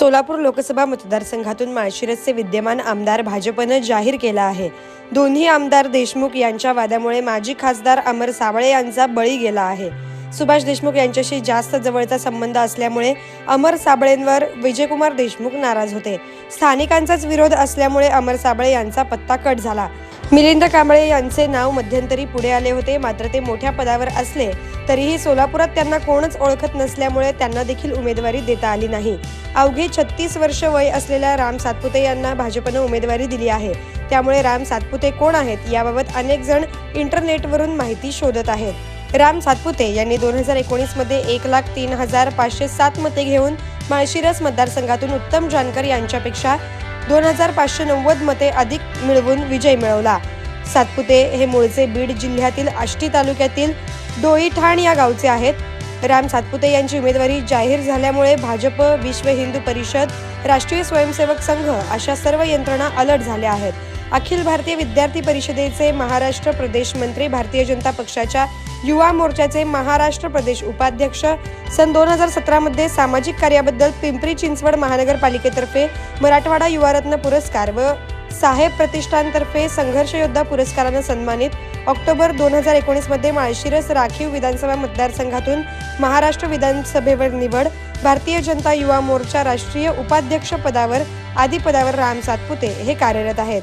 सोलापूर लोकसभा मतदारसंघातून माळशिरसचे विद्यमान आमदार भाजपनं जाहीर केला आहे. दोन्ही आमदार देशमुख यांच्या वादामुळे माजी खासदार अमर सावळे यांचा बळी गेला आहे. सुभाष देशमुख यांच्याशी जास्त जवळचा संबंध असल्यामुळे अमर साबळेंवर विजयकुमार देशमुख नाराज होते. स्थानिकांचाच विरोध असल्यामुळे अमर साबळे यांचा पत्ता कट झाला. मिलिंद कांबळे यांचे नाव मध्यंतरी पुढे आले होते मात्र ते मोठ्या पदावर असले तरीही सोलापुरात त्यांना कोणच ओळखत नसल्यामुळे त्यांना देखील उमेदवारी देता आली नाही. अवघे छत्तीस वर्ष वय असलेल्या राम सातपुते यांना भाजपनं उमेदवारी दिली आहे. त्यामुळे राम सातपुते कोण आहेत याबाबत अनेक जण इंटरनेटवरून माहिती शोधत आहेत. राम सातपुते यांनी दोन हजार एकोणीसमध्ये एक लाख तीन हजार पाचशे सात मते घेऊन माळशिरस मतदारसंघातून उत्तम जानकर यांच्यापेक्षा दोन हजार पाचशे नव्वद मते अधिक मिळवून विजय मिळवला. सातपुते हे मूळचे बीड जिल्ह्यातील आष्टी तालुक्यातील डोईठाण या गावचे आहेत. राम सातपुते यांची उमेदवारी जाहीर झाल्यामुळे भाजप विश्व हिंदू परिषद राष्ट्रीय स्वयंसेवक संघ अशा सर्व यंत्रणा अलर्ट झाल्या आहेत. अखिल भारतीय विद्यार्थी परिषदेचे महाराष्ट्र प्रदेश मंत्री भारतीय जनता पक्षाच्या युवा मोर्चाचे महाराष्ट्र प्रदेश उपाध्यक्ष सन दोन हजार सतरामध्ये सामाजिक कार्याबद्दल पिंपरी चिंचवड महानगरपालिकेतर्फे मराठवाडा युवारत्न पुरस्कार व साहेब प्रतिष्ठानतर्फे संघर्ष योद्धा पुरस्कारानं सन्मानित ऑक्टोबर दोन हजार एकोणीसमध्ये माळशिरस राखीव विधानसभा मतदारसंघातून महाराष्ट्र विधानसभेवर निवड भारतीय जनता युवा मोर्चा राष्ट्रीय उपाध्यक्ष पदावर आदी पदावर राम सातपुते हे कार्यरत आहेत.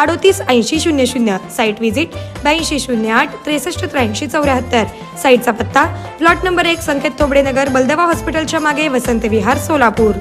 अडोतीस ऐंशी शून्य शून्य. साईट व्हिजिट ब्याऐंशी शून्य आठ त्रेसष्ट त्र्याऐंशी चौऱ्याहत्तर. साईटचा पत्ता प्लॉट नंबर एक संकेत तोबडे नगर बलदवा हॉस्पिटलच्या मागे वसंत विहार सोलापूर.